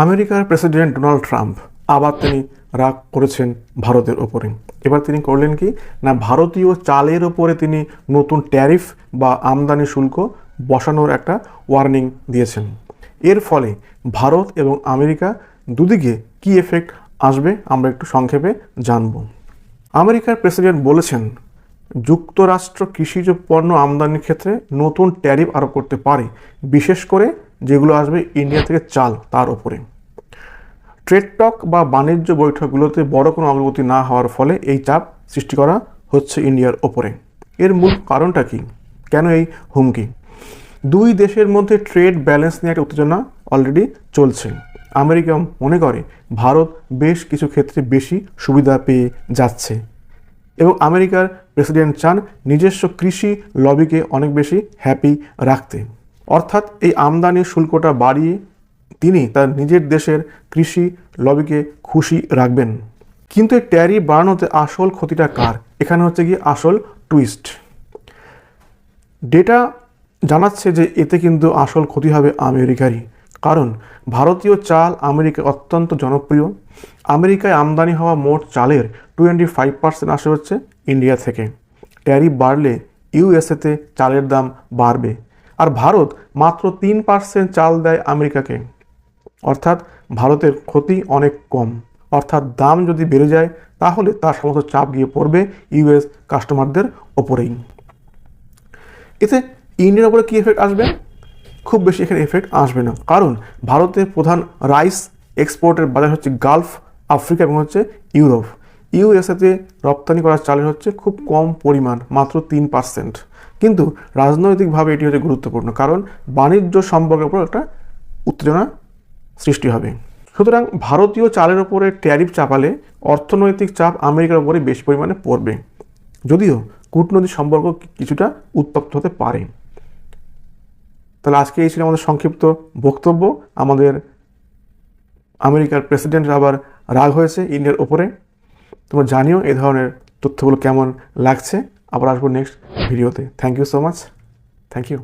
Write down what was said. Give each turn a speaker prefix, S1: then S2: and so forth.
S1: আমেরিকার president Donald Trump আবার তিনি রাগ করেছেন ভারতের ওপরে। এবার তিনি করলেন কি? না, ভারতীয় চালের ওপরে তিনি নতুন ট্যারিফ বা আমদানি শুল্ক বসানোর একটা ওয়ার্নিং দিয়েছেন। এর ফলে ভারত এবং আমেরিকা দুদিকে কি এফেক্ট আসবে আমরা একটু সংক্ষেপে জানব। আমেরিকার প্রেসিডেন্ট বলেছেন, যুক্তরাষ্ট্র কৃষিজ পণ্য আমদানির ক্ষেত্রে নতুন ট্যারিফ আরোপ করতে পারে, বিশেষ করে যেগুলো আসবে ইন্ডিয়া থেকে চাল তার উপরে। ট্রেড টক বা বাণিজ্য বৈঠকগুলোতে বড় কোনো অগ্রগতি না হওয়ার ফলে এই চাপ সৃষ্টি করা হচ্ছে ইন্ডিয়ার ওপরে এর মূল কারণটা কি? কেন এই হুমকি? দুই দেশের মধ্যে ট্রেড ব্যালেন্স নিয়ে একটা উত্তেজনা অলরেডি চলছে। আমেরিকা মনে করে ভারত বেশ কিছু ক্ষেত্রে বেশি সুবিধা পেয়ে যাচ্ছে এবং আমেরিকার প্রেসিডেন্ট চান নিজস্ব কৃষি লবিকে অনেক বেশি হ্যাপি রাখতে। অর্থাৎ এই আমদানি শুল্কটা বাড়িয়ে তিনি তার নিজের দেশের কৃষি লবিকে খুশি রাখবেন। কিন্তু এই ট্যারি বাড়ানোতে আসল ক্ষতিটা কার? এখানে হচ্ছে গিয়ে আসল টুইস্ট ডেটা জানাচ্ছে যে এতে কিন্তু আসল ক্ষতি হবে আমেরিকারই। কারণ ভারতীয় চাল আমেরিকায় অত্যন্ত জনপ্রিয়। আমেরিকায় আমদানি হওয়া মোট চালের টোয়েন্টি ফাইভ পার্সেন্ট আসে হচ্ছে ইন্ডিয়া থেকে। ট্যারিফ বাড়লে ইউএসএতে চালের দাম বাড়বে। আর ভারত মাত্র তিন পার্সেন্ট চাল দেয় আমেরিকাকে। অর্থাৎ ভারতের ক্ষতি অনেক কম। অর্থাৎ দাম যদি বেড়ে যায়, তাহলে তার সমস্ত চাপ গিয়ে পড়বে ইউএস কাস্টমারদের ওপরেই। এতে ইন্ডিয়ার উপরে কী এফেক্ট আসবে? খুব বেশি এখানে এফেক্ট আসবে না। কারণ ভারতের প্রধান রাইস এক্সপোর্টের বাজার হচ্ছে গালফ আফ্রিকা এবং হচ্ছে ইউরোপ ইউএসএতে রপ্তানি করা চালের হচ্ছে খুব কম পরিমাণ, মাত্র তিন পার্সেন্ট কিন্তু রাজনৈতিকভাবে এটি হচ্ছে গুরুত্বপূর্ণ, কারণ বাণিজ্য সম্পর্কের উপর একটা উত্তেজনা সৃষ্টি হবে। সুতরাং ভারতীয় চালের উপরে ট্যারিফ চাপালে অর্থনৈতিক চাপ আমেরিকার উপরে বেশি পরিমাণে পড়বে। যদিও কূটনৈতিক সম্পর্ক কিছুটা উত্তপ্ত হতে পারে। তাহলে আজকে এই ছিল আমাদের সংক্ষিপ্ত বক্তব্য। আমাদের আমেরিকার প্রেসিডেন্ট আবার রাগ হয়েছে ইন্ডিয়ার ওপরে তোমরা জানিও এই ধরনের তথ্যগুলো কেমন লাগছে। আবার আসবো নেক্সট ভিডিওতে thank you so much thank you